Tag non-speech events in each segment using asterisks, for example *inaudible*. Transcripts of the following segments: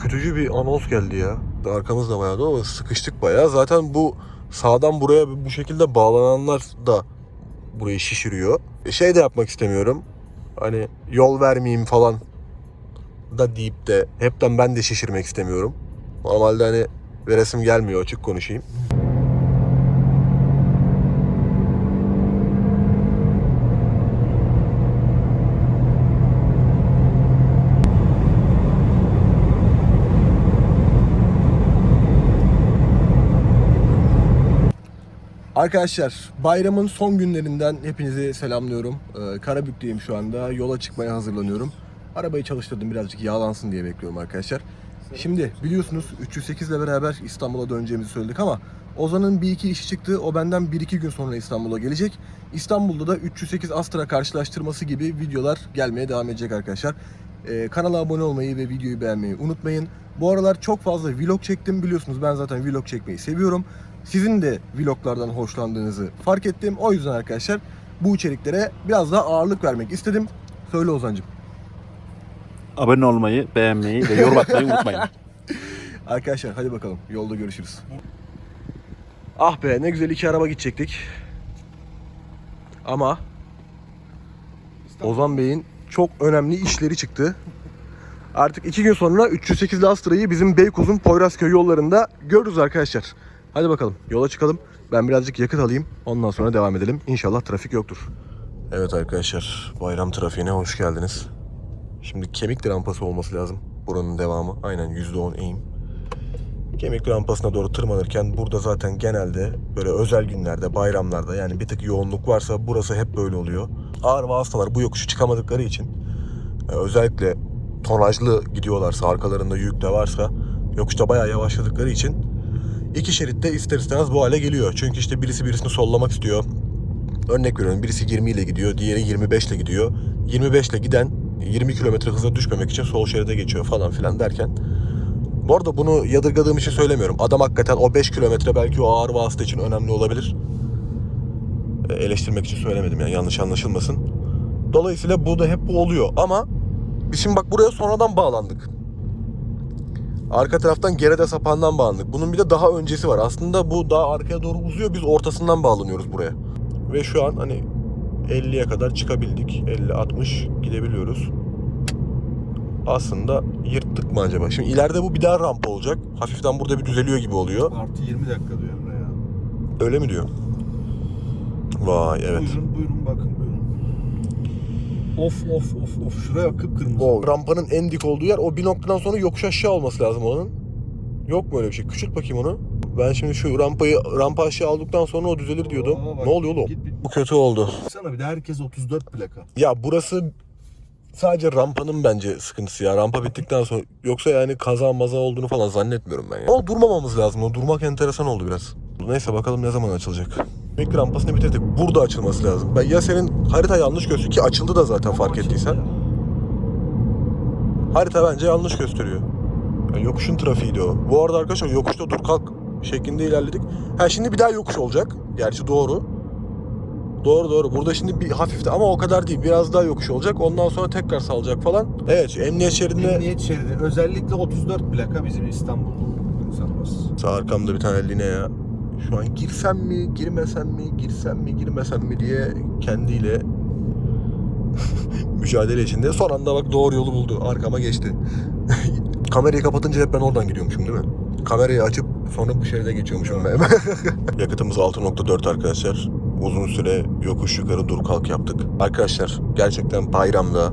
ürkütücü bir anons geldi ya. Arkamızda bayağı da sıkıştık bayağı. Zaten bu sağdan buraya bu şekilde bağlananlar da burayı şişiriyor. E, Şey de yapmak istemiyorum. Hani yol vermeyeyim falan da deyip de hepten ben de şişirmek istemiyorum. Normalde hani veresim gelmiyor açık konuşayım. Arkadaşlar bayramın son günlerinden hepinizi selamlıyorum. Ee, Karabük'teyim şu anda. Yola çıkmaya hazırlanıyorum. Arabayı çalıştırdım birazcık yağlansın diye bekliyorum arkadaşlar. Şimdi biliyorsunuz 308 ile beraber İstanbul'a döneceğimizi söyledik ama Ozan'ın bir iki işi çıktı. O benden bir iki gün sonra İstanbul'a gelecek. İstanbul'da da 308 Astra karşılaştırması gibi videolar gelmeye devam edecek arkadaşlar. Ee, kanala abone olmayı ve videoyu beğenmeyi unutmayın. Bu aralar çok fazla vlog çektim biliyorsunuz ben zaten vlog çekmeyi seviyorum. Sizin de vloglardan hoşlandığınızı fark ettim. O yüzden arkadaşlar bu içeriklere biraz daha ağırlık vermek istedim. Söyle Ozancım. Abone olmayı, beğenmeyi ve yorum atmayı unutmayın. *laughs* Arkadaşlar hadi bakalım yolda görüşürüz. Ah be ne güzel iki araba gidecektik. Ama Ozan Bey'in çok önemli işleri çıktı. Artık iki gün sonra 308 Astra'yı bizim Beykoz'un Poyrazköy yollarında görürüz arkadaşlar. Hadi bakalım yola çıkalım. Ben birazcık yakıt alayım. Ondan sonra devam edelim. İnşallah trafik yoktur. Evet arkadaşlar bayram trafiğine hoş geldiniz. Şimdi kemik rampası olması lazım. Buranın devamı. Aynen %10 eğim. Kemik rampasına doğru tırmanırken burada zaten genelde böyle özel günlerde, bayramlarda yani bir tık yoğunluk varsa burası hep böyle oluyor. Ağır vasıtalar bu yokuşu çıkamadıkları için e, özellikle tonajlı gidiyorlarsa, arkalarında yük de varsa yokuşta bayağı yavaşladıkları için iki şeritte ister istemez bu hale geliyor. Çünkü işte birisi birisini sollamak istiyor. Örnek veriyorum birisi 20 ile gidiyor, diğeri 25 ile gidiyor. 25 ile giden 20 kilometre hıza düşmemek için sol şeride geçiyor falan filan derken. Bu arada bunu yadırgadığım için söylemiyorum. Adam hakikaten o 5 kilometre belki o ağır vasıta için önemli olabilir. E, Eleştirmek için söylemedim yani yanlış anlaşılmasın. Dolayısıyla bu da hep bu oluyor ama biz şimdi bak buraya sonradan bağlandık. Arka taraftan gerede sapandan bağlandık. Bunun bir de daha öncesi var. Aslında bu daha arkaya doğru uzuyor. Biz ortasından bağlanıyoruz buraya. Ve şu an hani 50'ye kadar çıkabildik. 50-60 gidebiliyoruz. Aslında yırttık mı acaba? Şimdi ileride bu bir daha rampa olacak. Hafiften burada bir düzeliyor gibi oluyor. Artı 20 dakika diyor Emre ya. Öyle mi diyor? Vay evet. Buyurun buyurun bakın buyurun. Of of of of şuraya kıpkırmızı. O rampanın en dik olduğu yer o bir noktadan sonra yokuş aşağı olması lazım onun. Yok mu öyle bir şey? Küçült bakayım onu. Ben şimdi şu rampayı rampa aşağı aldıktan sonra o düzelir diyordum. Aa, bak, ne oluyor oğlum? git Bu kötü oldu. Sana bir de herkes 34 plaka. Ya burası sadece rampanın bence sıkıntısı ya. Rampa bittikten sonra yoksa yani kaza maza olduğunu falan zannetmiyorum ben ya. Ama durmamamız lazım. O durmak enteresan oldu biraz. Neyse bakalım ne zaman açılacak. Mik rampasını bitirdik. Burada açılması lazım. Ben ya senin harita yanlış gösteriyor ki açıldı da zaten fark ettiysen. Harita bence yanlış gösteriyor. Ya yokuşun trafiğiydi o. Bu arada arkadaşlar yokuşta dur kalk şeklinde ilerledik. Ha şimdi bir daha yokuş olacak. Gerçi doğru. Doğru doğru. Burada şimdi bir hafifte ama o kadar değil. Biraz daha yokuş olacak. Ondan sonra tekrar salacak falan. Evet emniyet şeridinde Emniyet şeridi. Özellikle 34 plaka bizim İstanbul insanımız. sağ arkamda bir tane line ya. Şu an girsem mi, girmesem mi, girsem mi, girmesem mi diye kendiyle *laughs* mücadele içinde. Son anda bak doğru yolu buldu. Arkama geçti. *laughs* Kamerayı kapatınca hep ben oradan gidiyormuşum değil mi? Kamerayı açıp sonra bu şeride geçiyormuşum ben. *laughs* Yakıtımız 6.4 arkadaşlar. Uzun süre yokuş yukarı dur kalk yaptık. Arkadaşlar gerçekten bayramda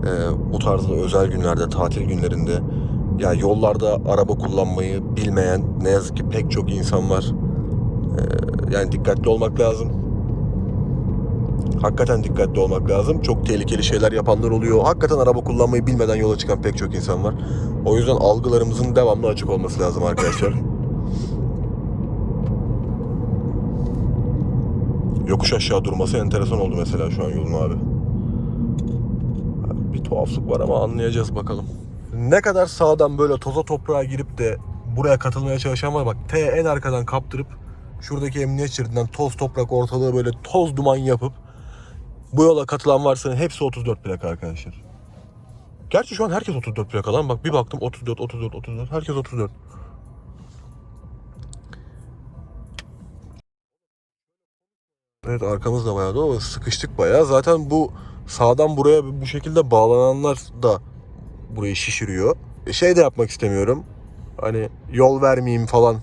e, bu tarzda özel günlerde, tatil günlerinde ya yollarda araba kullanmayı bilmeyen ne yazık ki pek çok insan var. E, yani dikkatli olmak lazım. Hakikaten dikkatli olmak lazım. Çok tehlikeli şeyler yapanlar oluyor. Hakikaten araba kullanmayı bilmeden yola çıkan pek çok insan var. O yüzden algılarımızın devamlı açık olması lazım arkadaşlar. *laughs* Yokuş aşağı durması enteresan oldu mesela şu an yolun abi. Bir tuhaflık var ama anlayacağız bakalım. Ne kadar sağdan böyle toza toprağa girip de buraya katılmaya çalışan var bak T en arkadan kaptırıp şuradaki emniyet şeridinden toz toprak ortalığı böyle toz duman yapıp bu yola katılan varsa hepsi 34 plaka arkadaşlar. Gerçi şu an herkes 34 plaka lan. Bak bir baktım 34, 34, 34. Herkes 34. Evet arkamız da bayağı da sıkıştık bayağı. Zaten bu sağdan buraya bu şekilde bağlananlar da burayı şişiriyor. E, Şey de yapmak istemiyorum. Hani yol vermeyeyim falan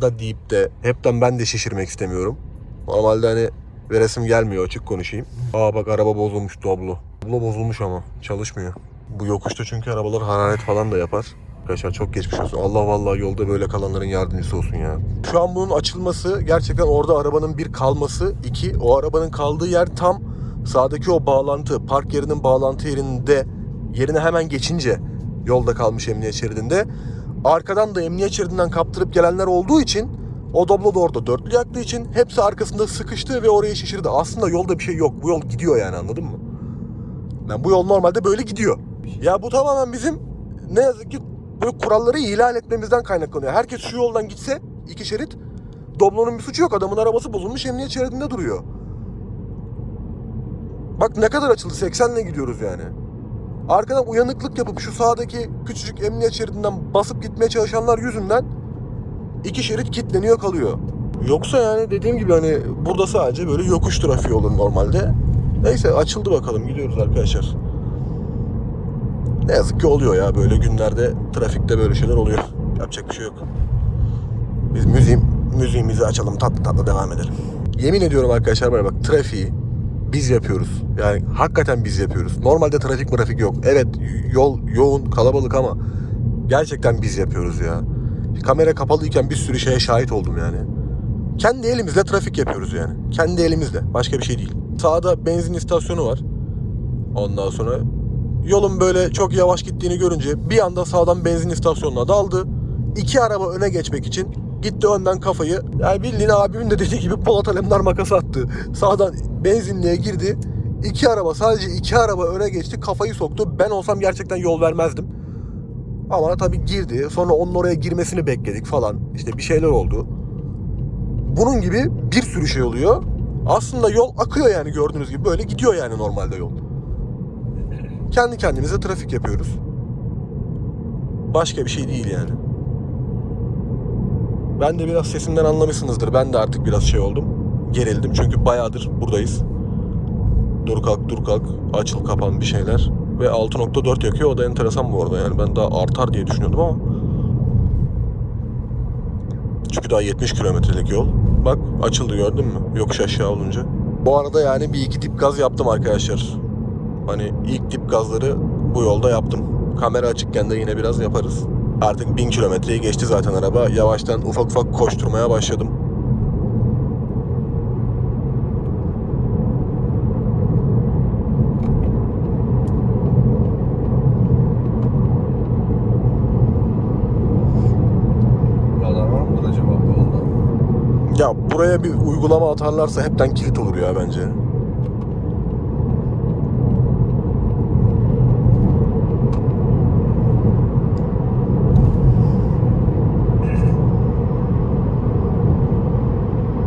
da deyip de hepten ben de şişirmek istemiyorum. Normalde hani veresim gelmiyor açık konuşayım. Aa bak araba bozulmuş Doblo. Doblo bozulmuş ama çalışmıyor. Bu yokuşta çünkü arabalar hararet falan da yapar. Arkadaşlar çok geçmiş olsun. Allah vallahi yolda böyle kalanların yardımcısı olsun ya. Şu an bunun açılması gerçekten orada arabanın bir kalması. iki o arabanın kaldığı yer tam sağdaki o bağlantı park yerinin bağlantı yerinde yerine hemen geçince yolda kalmış emniyet şeridinde. Arkadan da emniyet şeridinden kaptırıp gelenler olduğu için o Doblo da orada dörtlü yaktığı için hepsi arkasında sıkıştı ve oraya şişirdi. Aslında yolda bir şey yok. Bu yol gidiyor yani anladın mı? Yani bu yol normalde böyle gidiyor. Ya bu tamamen bizim ne yazık ki böyle kuralları ihlal etmemizden kaynaklanıyor. Herkes şu yoldan gitse iki şerit Doblo'nun bir suçu yok. Adamın arabası bozulmuş emniyet şeridinde duruyor. Bak ne kadar açıldı 80'le gidiyoruz yani. Arkadan uyanıklık yapıp şu sağdaki küçücük emniyet şeridinden basıp gitmeye çalışanlar yüzünden iki şerit kilitleniyor kalıyor. Yoksa yani dediğim gibi hani burada sadece böyle yokuş trafiği olur normalde. Neyse açıldı bakalım gidiyoruz arkadaşlar. Ne yazık ki oluyor ya böyle günlerde trafikte böyle şeyler oluyor. Yapacak bir şey yok. Biz müziğim, müziğimizi açalım tatlı tatlı devam edelim. Yemin ediyorum arkadaşlar bana bak trafiği biz yapıyoruz. Yani hakikaten biz yapıyoruz. Normalde trafik trafik yok. Evet yol yoğun kalabalık ama gerçekten biz yapıyoruz ya. Kamera kapalıyken bir sürü şeye şahit oldum yani. Kendi elimizle trafik yapıyoruz yani. Kendi elimizle. Başka bir şey değil. Sağda benzin istasyonu var. Ondan sonra yolun böyle çok yavaş gittiğini görünce bir anda sağdan benzin istasyonuna daldı. İki araba öne geçmek için gitti önden kafayı. Yani bildiğin abimin de dediği gibi Polat Alemdar makası attı. Sağdan benzinliğe girdi. İki araba sadece iki araba öne geçti kafayı soktu. Ben olsam gerçekten yol vermezdim. Ama tabii girdi. Sonra onun oraya girmesini bekledik falan. İşte bir şeyler oldu. Bunun gibi bir sürü şey oluyor. Aslında yol akıyor yani gördüğünüz gibi. Böyle gidiyor yani normalde yol. Kendi kendimize trafik yapıyoruz. Başka bir şey değil yani. Ben de biraz sesimden anlamışsınızdır. Ben de artık biraz şey oldum. Gerildim çünkü bayağıdır buradayız. Dur kalk dur kalk açıl kapan bir şeyler. Ve 6.4 yakıyor o da enteresan bu arada yani. Ben daha artar diye düşünüyordum ama. Çünkü daha 70 kilometrelik yol. Bak açıldı gördün mü? Yokuş aşağı olunca. Bu arada yani bir iki dip gaz yaptım arkadaşlar. Hani ilk dip gazları bu yolda yaptım. Kamera açıkken de yine biraz yaparız. Artık 1000 kilometreyi geçti zaten araba. Yavaştan ufak ufak koşturmaya başladım. Ya buraya bir uygulama atarlarsa hepten kilit olur ya bence.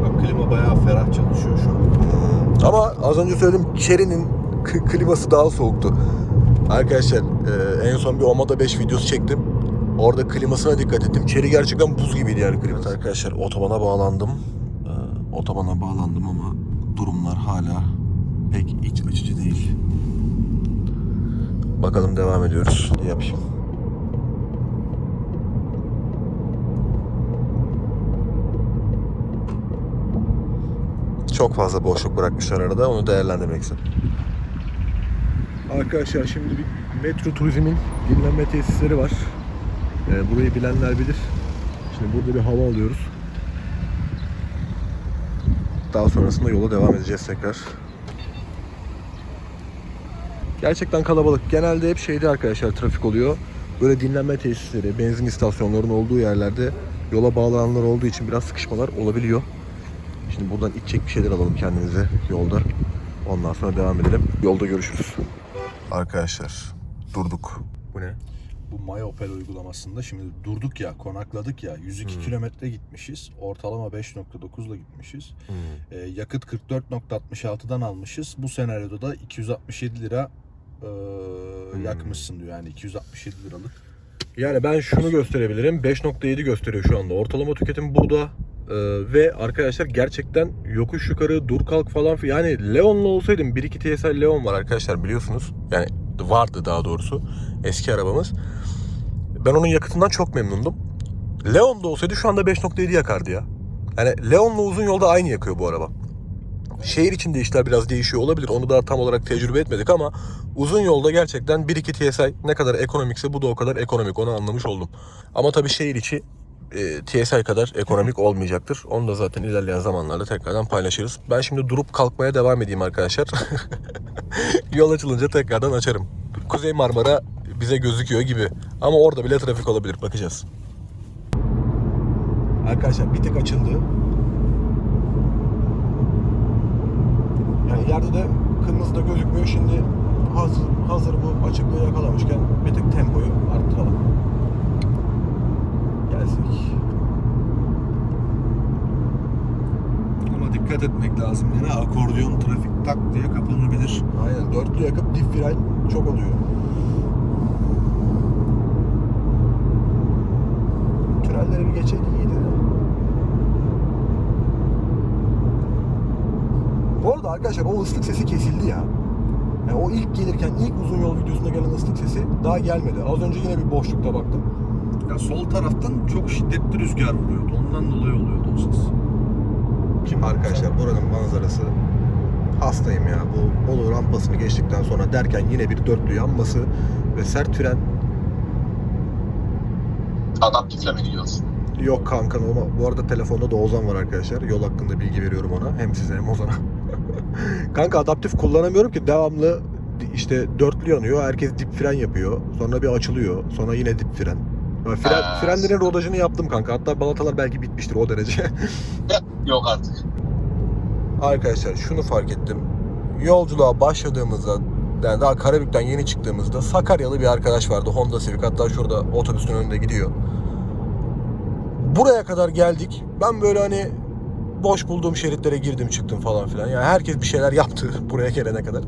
Bak klima bayağı ferah çalışıyor şu an. Ama az önce söyledim Chery'nin k- kliması daha soğuktu. Arkadaşlar e, en son bir Omada 5 videosu çektim. Orada klimasına dikkat ettim. Chery gerçekten buz gibiydi yani kliması. arkadaşlar otobana bağlandım. E, otobana bağlandım ama durumlar hala pek iç açıcı değil. Bakalım devam ediyoruz. Ne yapayım? Çok fazla boşluk bırakmışlar arada. Onu değerlendirmek istedim. Arkadaşlar şimdi bir metro turizmin dinlenme tesisleri var. Ee, burayı bilenler bilir. Şimdi burada bir hava alıyoruz. Daha sonrasında yola devam edeceğiz tekrar. Gerçekten kalabalık. Genelde hep şeyde arkadaşlar trafik oluyor. Böyle dinlenme tesisleri, benzin istasyonlarının olduğu yerlerde yola bağlananlar olduğu için biraz sıkışmalar olabiliyor. Şimdi buradan içecek bir şeyler alalım kendimize yolda. Ondan sonra devam edelim. Yolda görüşürüz. Arkadaşlar durduk. Bu ne? Bu MyOpel uygulamasında şimdi durduk ya, konakladık ya. 102 kilometre gitmişiz. Ortalama 5.9 ile gitmişiz. Ee, yakıt 44.66'dan almışız. Bu senaryoda da 267 lira e, yakmışsın diyor yani 267 liralık. Yani ben şunu gösterebilirim. 5.7 gösteriyor şu anda. Ortalama tüketim burada. Ee, ve arkadaşlar gerçekten yokuş yukarı dur kalk falan yani Leon'la olsaydım 1.2 TSI Leon var arkadaşlar biliyorsunuz. Yani vardı daha doğrusu eski arabamız. Ben onun yakıtından çok memnundum. Leon'da olsaydı şu anda 5.7 yakardı ya. Yani Leon'la uzun yolda aynı yakıyor bu araba. Şehir içinde işler biraz değişiyor olabilir. Onu da tam olarak tecrübe etmedik ama uzun yolda gerçekten 1.2 TSI ne kadar ekonomikse bu da o kadar ekonomik. Onu anlamış oldum. Ama tabii şehir içi e, TSI kadar ekonomik olmayacaktır. Onu da zaten ilerleyen zamanlarda tekrardan paylaşırız. Ben şimdi durup kalkmaya devam edeyim arkadaşlar. *laughs* Yol açılınca tekrardan açarım. Kuzey Marmara bize gözüküyor gibi. Ama orada bile trafik olabilir. Bakacağız. Arkadaşlar bir tek açıldı. Yani yerde de kırmızı da gözükmüyor. Şimdi hazır, hazır bu açıklığı yakalamışken bir tek tempoyu arttıralım. Gelsin. Ama dikkat etmek lazım yani akordeon trafik tak diye kapanabilir. Aynen dörtlü yakıp dip fren çok oluyor. Tünelleri bir geçeydi iyiydi. Bu arada arkadaşlar o ıslık sesi kesildi ya. Yani o ilk gelirken ilk uzun yol videosunda gelen ıslık sesi daha gelmedi. Az önce yine bir boşlukta baktım. Ya sol taraftan çok şiddetli rüzgar vuruyordu. Ondan dolayı oluyordu o ses. Kim arkadaşlar buranın manzarası hastayım ya. Bu Bolu rampasını geçtikten sonra derken yine bir dörtlü yanması ve sert fren Adaptifle mi gidiyorsun? Yok kanka ama bu arada telefonda da Ozan var arkadaşlar. Yol hakkında bilgi veriyorum ona. Hem size hem Ozan'a. *laughs* kanka adaptif kullanamıyorum ki devamlı işte dörtlü yanıyor. Herkes dip fren yapıyor. Sonra bir açılıyor. Sonra yine dip fren. Fren, Ha. frenlerin rodajını yaptım kanka. Hatta balatalar belki bitmiştir o derece. *laughs* Yok artık. Arkadaşlar şunu fark ettim. Yolculuğa başladığımızda yani daha Karabük'ten yeni çıktığımızda Sakaryalı bir arkadaş vardı. Honda Civic hatta şurada otobüsün önünde gidiyor. Buraya kadar geldik. Ben böyle hani boş bulduğum şeritlere girdim çıktım falan filan. Yani herkes bir şeyler yaptı *laughs* buraya gelene kadar.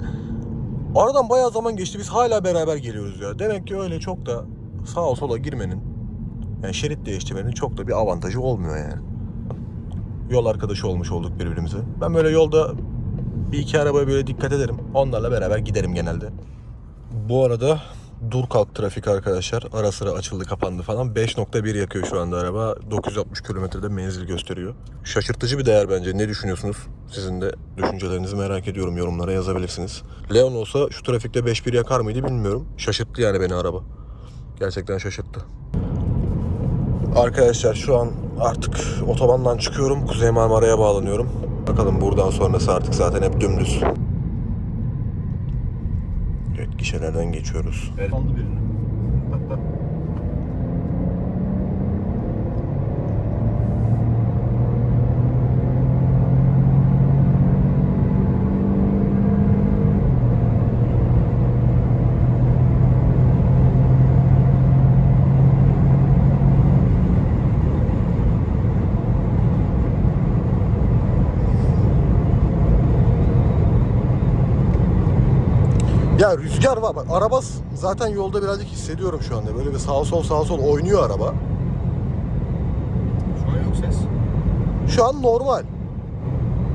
Aradan bayağı zaman geçti. Biz hala beraber geliyoruz ya. Demek ki öyle çok da sağa sola girmenin yani şerit değiştirmenin çok da bir avantajı olmuyor yani yol arkadaşı olmuş olduk birbirimize. Ben böyle yolda bir iki arabaya böyle dikkat ederim. Onlarla beraber giderim genelde. Bu arada dur kalk trafik arkadaşlar. Ara sıra açıldı kapandı falan. 5.1 yakıyor şu anda araba. 960 kilometrede menzil gösteriyor. Şaşırtıcı bir değer bence. Ne düşünüyorsunuz? Sizin de düşüncelerinizi merak ediyorum. Yorumlara yazabilirsiniz. Leon olsa şu trafikte 5.1 yakar mıydı bilmiyorum. Şaşırttı yani beni araba. Gerçekten şaşırttı. Arkadaşlar şu an artık otobandan çıkıyorum. Kuzey Marmara'ya bağlanıyorum. Bakalım buradan sonrası artık zaten hep dümdüz. Evet gişelerden geçiyoruz. Evet. Ya rüzgar var. Bak araba zaten yolda birazcık hissediyorum şu anda. Böyle bir sağa sol sağa sol oynuyor araba. Şu an yok ses. Şu an normal.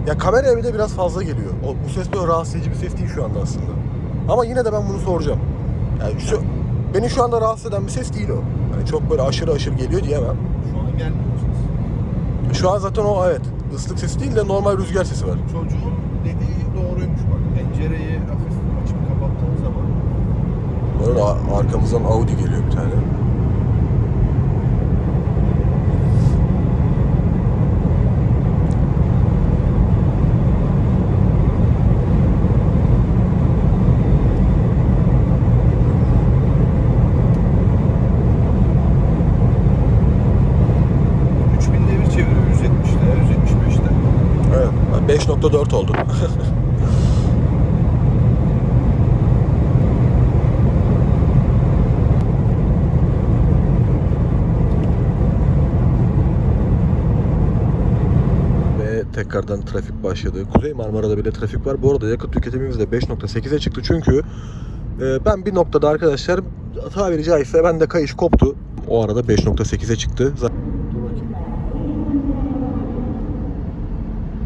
Ya kameraya bile biraz fazla geliyor. O, bu ses böyle rahatsız edici bir ses değil şu anda aslında. Ama yine de ben bunu soracağım. Yani şu, beni şu anda rahatsız eden bir ses değil o. Yani çok böyle aşırı aşırı geliyor diyemem. Şu an gelmiyor ses. Şu an zaten o evet. ıslık sesi değil de normal rüzgar sesi var. Çocuğun dediği doğruymuş bak. Pencereyi hafif açıp kapattığın zaman Böyle a- arkamızdan Audi geliyor bir tane. Devir çeviriyor 170'te, 175'te. Evet. 5.4 oldu. Ve tekrardan trafik başladı. Kuzey Marmara'da bile trafik var. Bu arada yakıt tüketimimiz de 5.8'e çıktı çünkü Ee, ben bir noktada arkadaşlar tabiri caizse bende kayış koptu. O arada 5.8'e çıktı. Zaten.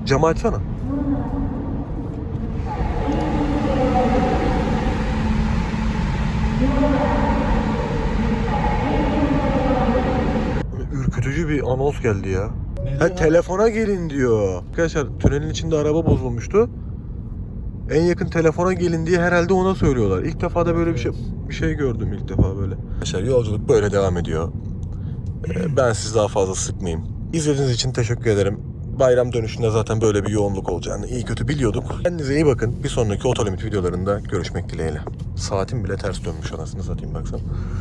Camı açsana. Ürkütücü bir anons geldi ya. Ha, telefona gelin diyor. Arkadaşlar tünelin içinde araba bozulmuştu. En yakın telefona gelin diye herhalde ona söylüyorlar. İlk defa da böyle bir şey bir şey gördüm ilk defa böyle. Arkadaşlar yolculuk böyle devam ediyor. Ee, Ben sizi daha fazla sıkmayayım. İzlediğiniz için teşekkür ederim. Bayram dönüşünde zaten böyle bir yoğunluk olacağını iyi kötü biliyorduk. Kendinize iyi bakın. Bir sonraki otolimit videolarında görüşmek dileğiyle. Saatim bile ters dönmüş anasını satayım baksana.